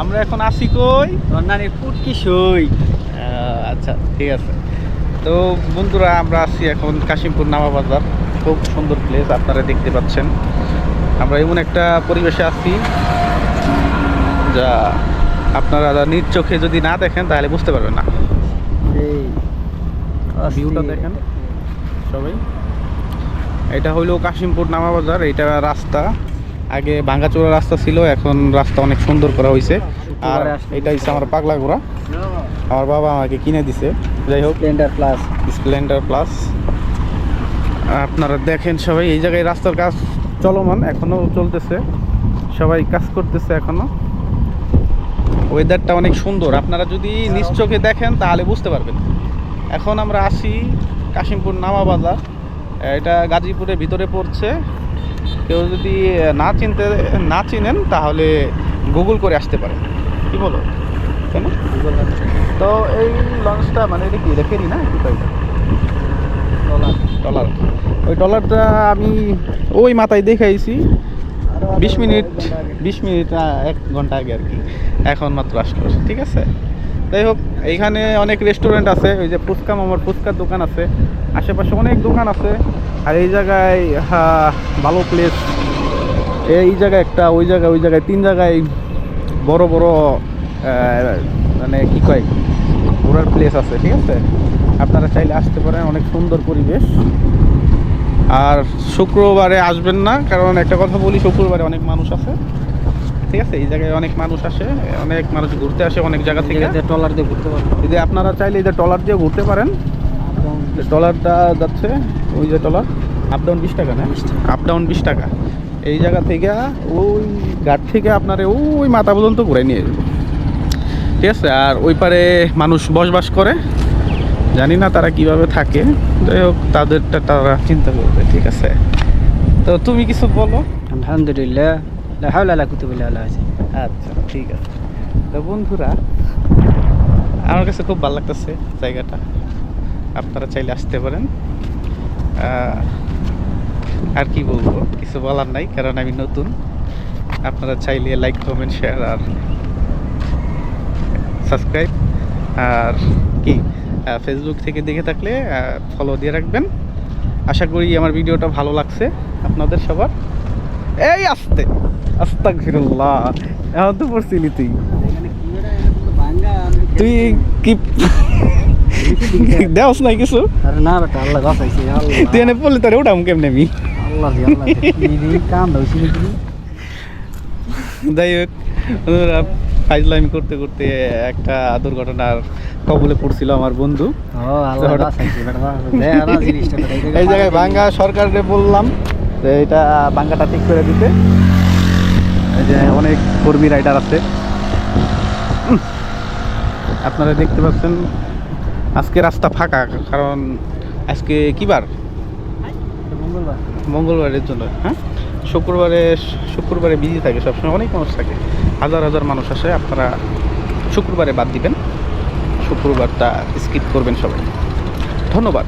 আমরা এখন আসি কই? তোর নানির পুটকি সই? আচ্ছা ঠিক আছে। তো বন্ধুরা আমরা আছি এখন কাশিমপুর নামা বাজার। খুব সুন্দর প্লেস আপনারা দেখতে পাচ্ছেন। আমরা এমন একটা পরিবেশে আছি যা আপনারা নিজ চোখে যদি না দেখেন তাহলে বুঝতে পারবেন না। এই ভিউটা দেখেন সবাই। এটা হইল কাশিমপুর নামা বাজার এটা রাস্তা। আগে ভাঙ্গাচোরা রাস্তা ছিল এখন রাস্তা অনেক সুন্দর করা হয়েছে আর এটা হচ্ছে আমার পাগলা ঘোড়া আমার বাবা আমাকে কিনে দিছে। যাই হোক স্প্লেন্ডার প্লাস স্প্লেন্ডার প্লাস আপনারা দেখেন সবাই এই জায়গায় রাস্তার কাজ চলমান এখনও চলতেছে। সবাই কাজ করতেছে এখনও। ওয়েদারটা অনেক সুন্দর। আপনারা যদি নিজ চোখে দেখেন তাহলে বুঝতে পারবেন। এখন আমরা আসি কাশিমপুর নামা বাজার। এটা গাজীপুরের ভিতরে পড়ছে। কেউ যদি না চিনতে না চিনেন তাহলে গুগল করে আসতে পারেন কি বলো? কেন? তো এই লঞ্চটা মানে এটা কি রেখেনি না? কি তাই ডলার। ওই ডলারটা আমি ওই মাথায় দেখাইছি। বিশ মিনিট বিশ মিনিট এক ঘণ্টা আগে আর কি। এখন মাত্র আসলো ঠিক আছে? যাই হোক এইখানে অনেক রেস্টুরেন্ট আছে ওই যে ফুচকা মামার ফুচকার দোকান আছে। আশেপাশে অনেক দোকান আছে। আর এই জায়গায় ভালো প্লেস এই জায়গায় একটা ওই জায়গায় ওই জায়গায় তিন জায়গায় বড় বড় মানে কি কয় ঘোরার প্লেস আছে ঠিক আছে? আপনারা চাইলে আসতে পারেন অনেক সুন্দর পরিবেশ। আর শুক্রবারে আসবেন না কারণ একটা কথা বলি শুক্রবারে অনেক মানুষ আছে ঠিক আছে? এই জায়গায় অনেক মানুষ আসে অনেক মানুষ ঘুরতে আসে অনেক জায়গা থেকে। ট্রলার দিয়ে ঘুরতে পারেন যদি আপনারা চাইলে এই যে ট্রলার দিয়ে ঘুরতে পারেন ট্রলারটা যাচ্ছে ওই যে ট্রলার আপ ডাউন বিশ টাকা না? আপ ডাউন বিশ টাকা। এই জায়গা থেকে ওই ঘাট থেকে আপনার ওই মাথা পর্যন্ত ঘুরে নিয়ে যাব। ঠিক আছে? আর ওই পারে মানুষ বসবাস করে। জানি না তারা কীভাবে থাকে। যাই হোক তাদেরটা তারা চিন্তা করবে ঠিক আছে? তো তুমি কিছু বলো? আলহামদুলিল্লাহ। আচ্ছা ঠিক আছে। তো বন্ধুরা আমার কাছে খুব ভালো লাগতেছে জায়গাটা। আপনারা চাইলে আসতে পারেন। আর কি বলব? কিছু বলার নাই কারণ আমি নতুন। আপনারা চাইলে লাইক কমেন্ট শেয়ার আর সাবস্ক্রাইব আর কি ফেসবুক থেকে দেখে থাকলে ফলো দিয়ে রাখবেন। আশা করি আমার ভিডিওটা ভালো লাগছে আপনাদের সবার। এই আসতে আস্তাক ফিরুল্লাহ এখন তো পড়ছিলি তুই। তুই কি দেওস নাই কিছু? আরে না বেটা আল্লাহ গাছাইছে তুই এনে পড়লি তোর উঠাম কেমনে আমি? আল্লাহ আল্লাহ এই কাম নাকি যাই হোক বন্ধুরা, ফাইজলামি করতে করতে একটা দুর্ঘটনার কবলে পড়ছিল আমার বন্ধু। আল্লাহ এই জায়গায় ভাঙ্গা সরকারকে বললাম যে এটা ভাঙ্গাটা ঠিক করে দিতে। এই যে অনেক কর্মী রাইডার আছে। আপনারা দেখতে পাচ্ছেন আজকে রাস্তা ফাঁকা, কারণ আজকে কিবার? মঙ্গলবার মঙ্গলবারের জন্য হ্যাঁ? শুক্রবারে শুক্রবারে বিজি থাকে সবসময়, অনেক মানুষ থাকে। হাজার হাজার মানুষ আসে, আপনারা শুক্রবারে বাদ দিবেন। শুক্রবারটা স্কিপ করবেন সবাই। ধন্যবাদ।